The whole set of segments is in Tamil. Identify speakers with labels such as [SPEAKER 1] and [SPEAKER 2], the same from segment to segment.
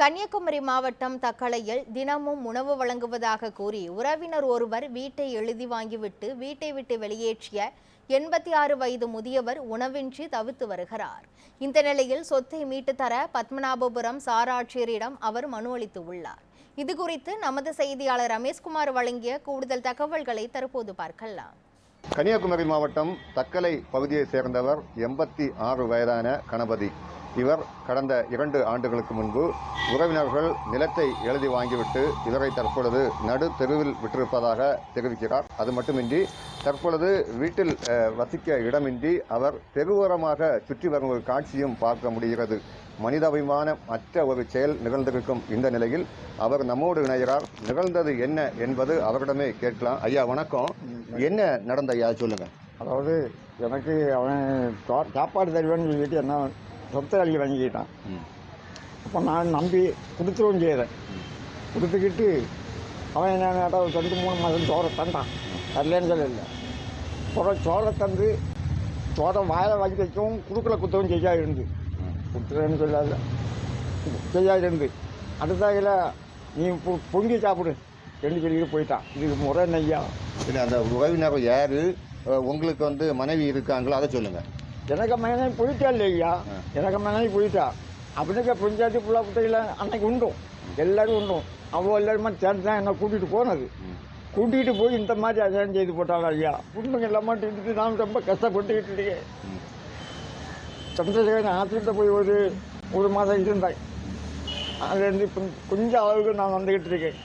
[SPEAKER 1] Kanyakumari மாவட்டம் தக்கலையில் தினமும் உணவு வழங்குவதாக கூறி உறவினர் ஒருவர் வீட்டை எழுதி வாங்கிவிட்டு வீட்டை விட்டு வெளியேற்றிய எண்பத்தி ஆறு வயது முதியவர் உணவின்றி தவித்து வருகிறார். இந்த நிலையில் சொத்தை மீட்டு தர பத்மநாபபுரம் சாராட்சியரிடம் அவர் மனு அளித்து உள்ளார். இது குறித்து நமது செய்தியாளர் ரமேஷ்குமார் வழங்கிய கூடுதல் தகவல்களை தற்போது பார்க்கலாம்.
[SPEAKER 2] கன்னியாகுமரி மாவட்டம் தக்கலை பகுதியை சேர்ந்தவர் எண்பத்தி ஆறு வயதான கணபதி. இவர் கடந்த இரண்டு ஆண்டுகளுக்கு முன்பு உறவினர்கள் நிலத்தை எழுதி வாங்கிவிட்டு இவரை தற்பொழுது நடு தெருவில் விட்டிருப்பதாக தெரிவிக்கிறார். அது மட்டுமின்றி தற்பொழுது வீட்டில் வசிக்க இடமின்றி அவர் தெருவோரமாக சுற்றி வரும் ஒரு காட்சியும் பார்க்க முடிகிறது. மனிதாபிமானம் அற்ற ஒரு செயல் நிகழ்ந்திருக்கும் இந்த நிலையில் அவர் நம்மோடு இணைகிறார். நிகழ்ந்தது என்ன என்பது அவரிடமே கேட்கலாம். ஐயா வணக்கம். என்ன நடந்த ஐயா? சொல்லுங்கள்
[SPEAKER 3] அதாவது எனக்கு அவன் சாப்பாடு தருவேன்னு சொல்லிட்டு என்ன சொத்தை அள்ளி வாங்கிக்கிட்டான். அப்போ நான் நம்பி கொடுத்துருவும் செய்தேன் கொடுத்துக்கிட்டு அவன் என்ன கேட்டால் ஒரு ரெண்டு மூணு மாதம் சோறை தந்தான். தரலன்னு சொல்லல. அப்புறம் சோறை தந்து சோறை வாயை வாங்கி வைக்கவும் குடுக்கல குத்தவும் செய்யா இருந்து. கொடுத்துறேன்னு சொல்லாத செய்யா இருந்து. அடுத்தாக்கில் நீ பொ- பொங்கி சாப்பிடு. ரெண்டு சொல்லிட்டு போயிட்டான். இது முறை நெய்யா
[SPEAKER 2] இல்லை அந்த உறவினர் யாரு? உங்களுக்கு வந்து மனைவி இருக்காங்களோ? அதை சொல்லுங்க.
[SPEAKER 3] எனக்கு மகனை போயிட்டா இல்லையா? எனக்கு மகனை போயிட்டா அவனுக்கு பஞ்சாயத்து புள்ள குட்டையில் அன்னைக்கு உண்டும் எல்லாரும் உண்டும் அவள் எல்லாருமே சேர்ந்து தான் என்னை கூட்டிகிட்டு போனது. கூட்டிகிட்டு போய் இந்த மாதிரி அதான் செய்து போட்டாள் ஐயா குடும்பம் எல்லாமே இருந்து நான் ரொம்ப கஷ்டப்பட்டுக்கிட்டு இருக்கேன். சந்திரசேகரன் ஆசிரியத்தை போய் ஒரு ஒரு மாதம் இருந்தேன் அதுலேருந்து இப்போ கொஞ்சம் அளவுக்கு நான் வந்துக்கிட்டு இருக்கேன்.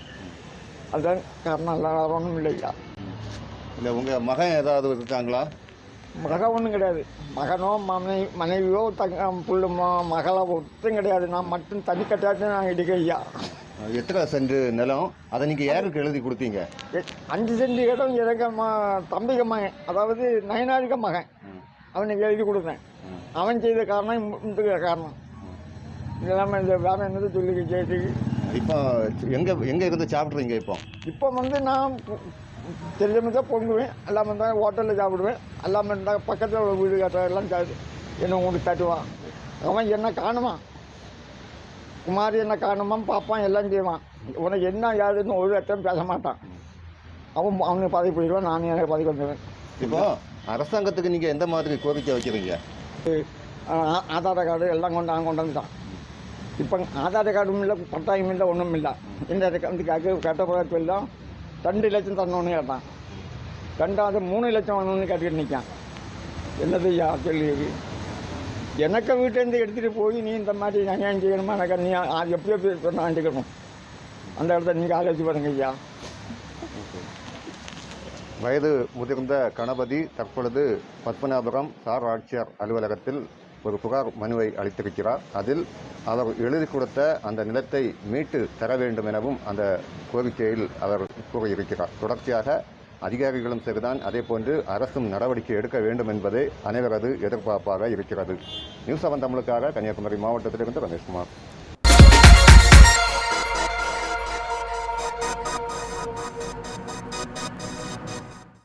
[SPEAKER 3] அதுதான் காரணம். இல்லை வேறு ஒன்றும் இல்லையா?
[SPEAKER 2] இல்லை உங்க மகன் ஏதாவது இருக்காங்களா?
[SPEAKER 3] மகன் ஒன்றும் கிடையாது. மகனோ மனை மனைவியோ தங்க புள்ள மகளோ ஒருத்தரும் கிடையாது. நான் மட்டும் தனி கட்டாச்சு நான் இடிக்க ஐயா.
[SPEAKER 2] எத்தனை சென்று நிலம்? அதை நீங்க யாருக்கு எழுதி கொடுத்தீங்க?
[SPEAKER 3] அஞ்சு சென்ட் இடம் எனக்கு ம தம்பிக மகன். அதாவது நயனாரிக்க மகன். அவனுக்கு எழுதி கொடுத்தேன். அவன் செய்த காரணம் இந்த காரணம். இதெல்லாமே இந்த வேற என்னது சொல்லி கேட்டு
[SPEAKER 2] இப்போ எங்க எங்க இருந்து சாப்பிட்றீங்க இப்போ?
[SPEAKER 3] இப்போ வந்து நான் தெரியாம தான் பொங்குவேன் எல்லாமே இருந்தால் ஹோட்டலில் சாப்பிடுவேன் எல்லாமே இருந்தால் பக்கத்தில் உள்ள வீடு கட்டுற எல்லாம் சாப்பிடு என்ன உங்களுக்கு தட்டுவான். அவன் என்ன காணுமா? குமாரி என்ன காணுமா பார்ப்பான் எல்லாம் செய்வான். உனக்கு என்ன யாருன்னு ஒரு அட்டம் பேச மாட்டான். அவன் அவனுக்கு பதவி போயிடுவான் நானும் எனக்கு பதவி வந்துடுவேன்
[SPEAKER 2] இப்போ அரசாங்கத்துக்கு நீங்க எந்த மாதிரி கோரிக்கை வைக்கிறீங்க?
[SPEAKER 3] ஆதார் கார்டு எல்லாம் கொண்டு அவன் கொண்டு வந்துட்டான். இப்போ ஆதார் கார்டும் இல்லை பட்டாயம் இல்லை ஒன்றும் இல்லை. இந்த வந்து கேட்க கேட்ட பிறகு எல்லாம் ரெண்டு லட்சம் தரணும்னு கேட்டான். ரெண்டாவது மூணு லட்சம் வேணும்னு கேட்டுக்கிட்டு நிற்கான் என்னது ஐயா சொல்லி எனக்கு வீட்டிலேருந்து எடுத்துகிட்டு போய் நீ இந்த மாதிரி நியாயம் செய்யணுமா? எனக்கு நீ அது எப்படியோ போய் சொன்னா அந்த இடத்த நீங்கள் ஆலோசிச்சு பாருங்க ஐயா.
[SPEAKER 2] வயது முதிர்ந்த கணபதி தற்பொழுது பத்மநாபுரம் சார் ஆட்சியர் அலுவலகத்தில் ஒரு புகார் மனுவை அளித்திருக்கிறார். அதில் அவர் எழுதி கொடுத்த அந்த நிலத்தை மீட்டு தர வேண்டும் எனவும் அந்த கோரிக்கையில் அவர் கூறியிருக்கிறார். தொடர்ச்சியாக அதிகாரிகளும் சரிதான். அதேபோன்று அரசும் நடவடிக்கை எடுக்க வேண்டும் என்பதே அனைவரது எதிர்பார்ப்பாக இருக்கிறது. நியூஸ் அவன் தமிழுக்காக கன்னியாகுமரி மாவட்டத்திலிருந்து ரமேஷ்குமார்.